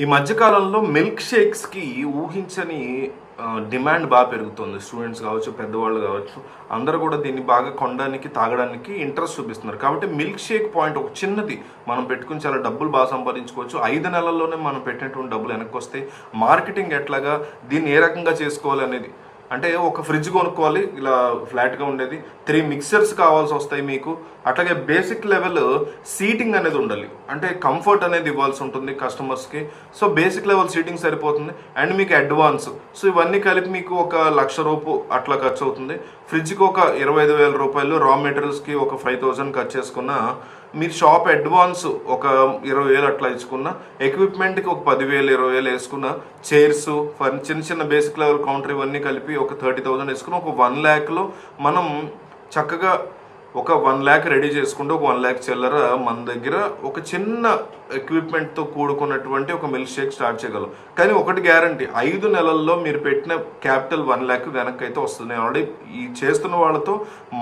ఈ మధ్యకాలంలో మిల్క్ షేక్స్కి ఊహించని డిమాండ్ బాగా పెరుగుతుంది. స్టూడెంట్స్ కావచ్చు పెద్దవాళ్ళు కావచ్చు అందరూ కూడా దీన్ని బాగా కొనడానికి తాగడానికి ఇంట్రెస్ట్ చూపిస్తున్నారు. కాబట్టి మిల్క్ షేక్ పాయింట్ ఒక చిన్నది. మనం పెట్టుకుని చాలా డబ్బులు బాగా సంపాదించుకోవచ్చు. ఐదు నెలల్లోనే మనం పెట్టినటువంటి డబ్బులు వెనక్కి వస్తాయి మార్కెటింగ్ ఎట్లాగా దీన్ని ఏ రకంగా చేసుకోవాలి అనేది అంటే ఒక ఫ్రిడ్జ్ కొనుక్కోవాలి ఇలా ఫ్లాట్గా ఉండేది. త్రీ మిక్సర్స్ కావాల్సి వస్తాయి మీకు. అట్లాగే బేసిక్ లెవెల్ సీటింగ్ అనేది ఉండాలి. అంటే కంఫర్ట్ అనేది ఇవ్వాల్సి ఉంటుంది కస్టమర్స్కి సో బేసిక్ లెవెల్ సీటింగ్ సరిపోతుంది. అండ్ మీకు అడ్వాన్స్ సో ఇవన్నీ కలిపి మీకు ఒక లక్ష రూపు అట్లా ఖర్చు అవుతుంది. ఫ్రిడ్జ్కి ఒక ఇరవై ఐదు వేల రూపాయలు రా మెటీరియల్స్కి ఒక ఫైవ్ థౌజండ్ ఖర్చు చేసుకున్న మీరు షాప్ అడ్వాన్స్ ఒక ఇరవై వేలు అట్లా ఇచ్చుకున్న ఎక్విప్మెంట్కి ఒక పదివేలు ఇరవై వేలు వేసుకున్న చైర్స్ ఫర్ చిన్న చిన్న బేసిక్ లెవెల్ కౌంటర్ ఇవన్నీ కలిపి ఒక థర్టీ థౌజండ్ వేసుకుని ఒక వన్ ల్యాక్లో మనం చక్కగా ఒక వన్ ల్యాక్ రెడీ చేసుకుంటే ఒక వన్ ల్యాక్ చిల్లర మన దగ్గర ఒక చిన్న ఎక్విప్మెంట్తో కూడుకున్నటువంటి ఒక మిల్క్ షేక్ స్టార్ట్ చేయగలం. కానీ ఒకటి గ్యారంటీ ఐదు నెలల్లో మీరు పెట్టిన క్యాపిటల్ వన్ ల్యాక్ వెనక్కి అయితే వస్తుంది. నేను ఆల్రెడీ ఈ చేస్తున్న వాళ్ళతో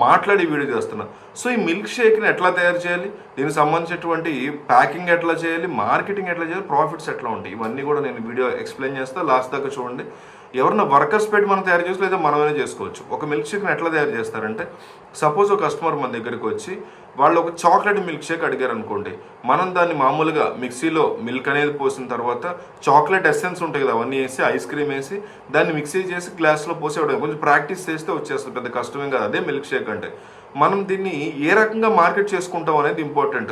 మాట్లాడి వీడియో చేస్తున్నా. సో ఈ మిల్క్ షేక్ని ఎట్లా తయారు చేయాలి? దీనికి సంబంధించినటువంటి ప్యాకింగ్ ఎట్లా చేయాలి? మార్కెటింగ్ ఎట్లా చేయాలి? ప్రాఫిట్స్ ఎట్లా ఉంటాయి? ఇవన్నీ కూడా నేను వీడియో ఎక్స్ప్లెయిన్ చేస్తా. లాస్ట్ దాకా చూడండి. ఎవరన్నా వర్కర్స్ పెట్టి మనం తయారు చేసి లేదా మనమే చేసుకోవచ్చు. ఒక మిల్క్ షేక్ని ఎట్లా తయారు చేస్తారంటే సపోజ్ ఒక కస్టమర్ మన దగ్గరికి వచ్చి వాళ్ళు ఒక చాక్లెట్ మిల్క్ షేక్ అడిగారు అనుకోండి మనం దాన్ని మామూలుగా మిక్సీలో మిల్క్ అనేది పోసిన తర్వాత చాక్లెట్ ఎసెన్స్ ఉంటాయి కదా అవన్నీ వేసి ఐస్ క్రీమ్ వేసి దాన్ని మిక్సీ చేసి గ్లాస్లో పోసి కొంచెం ప్రాక్టీస్ చేస్తే వచ్చేస్తుంది. పెద్ద కష్టమే కాదు. అదే మిల్క్ షేక్ అంటే. మనం దీన్ని ఏ రకంగా మార్కెట్ చేసుకుంటాం అనేది ఇంపార్టెంట్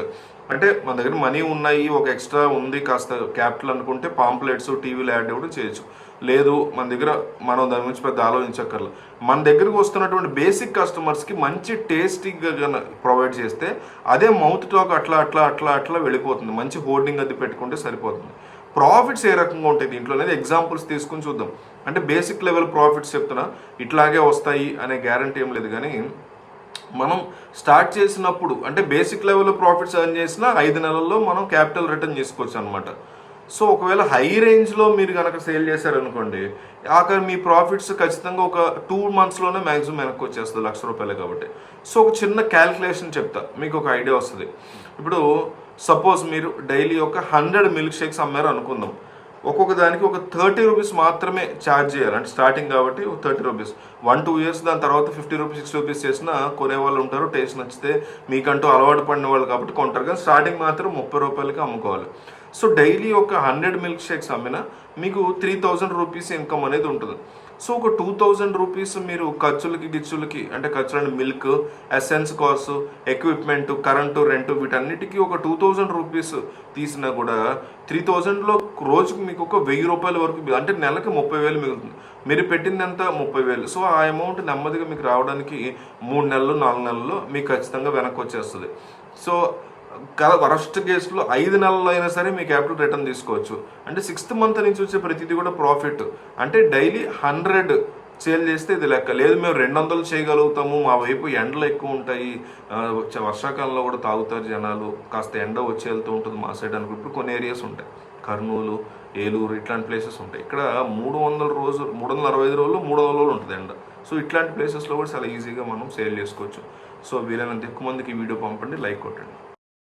అంటే మన దగ్గర మనీ ఉన్నాయి ఒక ఎక్స్ట్రా ఉంది కాస్త క్యాపిటల్ అనుకుంటే పాంప్లెట్స్ టీవీలో యాడ్ ఇవ్వడం చేయొచ్చు. లేదు మన దగ్గర మనం దాని గురించి పెద్ద ఆలోచించక్కర్లేదు. మన దగ్గరకు వస్తున్నటువంటి బేసిక్ కస్టమర్స్కి మంచి టేస్టీగా ప్రొవైడ్ చేస్తే అదే మౌత్ టాక్ అట్లా అట్లా అట్లా అట్లా వెళ్ళిపోతుంది. మంచి హోర్డింగ్ అది పెట్టుకుంటే సరిపోతుంది. ప్రాఫిట్స్ ఏ రకంగా ఉంటాయి దీంట్లో అనేది ఎగ్జాంపుల్స్ తీసుకుని చూద్దాం. అంటే బేసిక్ లెవెల్ ప్రాఫిట్స్ చెప్తున్నా ఇట్లాగే వస్తాయి అనే గ్యారంటీ ఏం లేదు కానీ మనం స్టార్ట్ చేసినప్పుడు అంటే బేసిక్ లెవెల్లో ప్రాఫిట్స్ ఎర్న్ చేసిన ఐదు నెలల్లో మనం క్యాపిటల్ రిటర్న్ చేసుకోవచ్చు అనమాట సో ఒకవేళ హై రేంజ్లో మీరు కనుక సేల్ చేశారనుకోండి ఆఖరి మీ ప్రాఫిట్స్ ఖచ్చితంగా ఒక టూ మంత్స్లోనే మ్యాక్సిమం వెనక్కి వచ్చేస్తుంది లక్ష రూపాయలు కాబట్టి. సో ఒక చిన్న క్యాల్కులేషన్ చెప్తా మీకు ఒక ఐడియా వస్తుంది. ఇప్పుడు సపోజ్ మీరు డైలీ ఒక హండ్రెడ్ మిల్క్ షేక్స్ అమ్మారు అనుకుందాం. ఒక్కొక్క దానికి ఒక థర్టీ రూపీస్ మాత్రమే ఛార్జ్ చేయాలి. అంటే స్టార్టింగ్ కాబట్టి ఒక thirty rupees one two years దాని తర్వాత ఫిఫ్టీ రూపీస్ సిక్స్టీ రూపీస్ చేసిన కొనే వాళ్ళు ఉంటారు టేస్ట్ నచ్చితే మీకంటూ అలవాటు పడిన వాళ్ళు కాబట్టి కొంటారు. కానీ స్టార్టింగ్ మాత్రం ముప్పై రూపాయలకి అమ్ముకోవాలి. సో డైలీ ఒక హండ్రెడ్ మిల్క్ షేక్స్ అమ్మినా మీకు త్రీ థౌజండ్ రూపీస్ ఇన్కమ్ అనేది ఉంటుంది. సో ఒక టూ థౌజండ్ రూపీస్ మీరు ఖర్చులకి గిచ్చులకి అంటే ఖర్చులు milk essence cost equipment current rent వీటన్నిటికీ ఒక టూ థౌజండ్ రూపీస్ తీసినా కూడా త్రీ థౌజండ్లో రోజుకి మీకు ఒక వెయ్యి రూపాయల వరకు అంటే నెలకి ముప్పై వేలు మిగులుతుంది. మీరు పెట్టిందంతా ముప్పై వేలు. సో ఆ అమౌంట్ నెమ్మదిగా మీకు రావడానికి మూడు నెలలు నాలుగు నెలల్లో మీకు ఖచ్చితంగా వెనక్కి వచ్చేస్తుంది. సో వరస్ట్ కేసులో ఐదు నెలలు అయినా సరే మీ క్యాపిటల్ రిటర్న్ తీసుకోవచ్చు. అంటే సిక్స్త్ మంత్ నుంచి వచ్చే ప్రతిదీ కూడా ప్రాఫిట్. అంటే డైలీ హండ్రెడ్ సేల్ చేస్తే ఇది లెక్క. లేదు మేము రెండు వందలు చేయగలుగుతాము మా వైపు ఎండలు ఎక్కువ ఉంటాయి వచ్చే వర్షాకాలంలో కూడా తాగుతారు జనాలు కాస్త ఎండ వచ్చి వెళ్తూ ఉంటుంది మా సైడ్ అనుకో ఇప్పుడు కొన్ని ఏరియాస్ ఉంటాయి. కర్నూలు ఏలూరు ఇట్లాంటి ప్లేసెస్ ఉంటాయి. ఇక్కడ మూడు వందల రోజు మూడు వందల అరవై ఐదు రోజులు మూడు వందల రోజులు ఉంటుంది ఎండ. సో ఇట్లాంటి ప్లేసెస్లో కూడా చాలా ఈజీగా మనం సేల్ చేసుకోవచ్చు. సో వీలైనంత ఎక్కువ మందికి ఈ వీడియో పంపండి లైక్ కొట్టండి.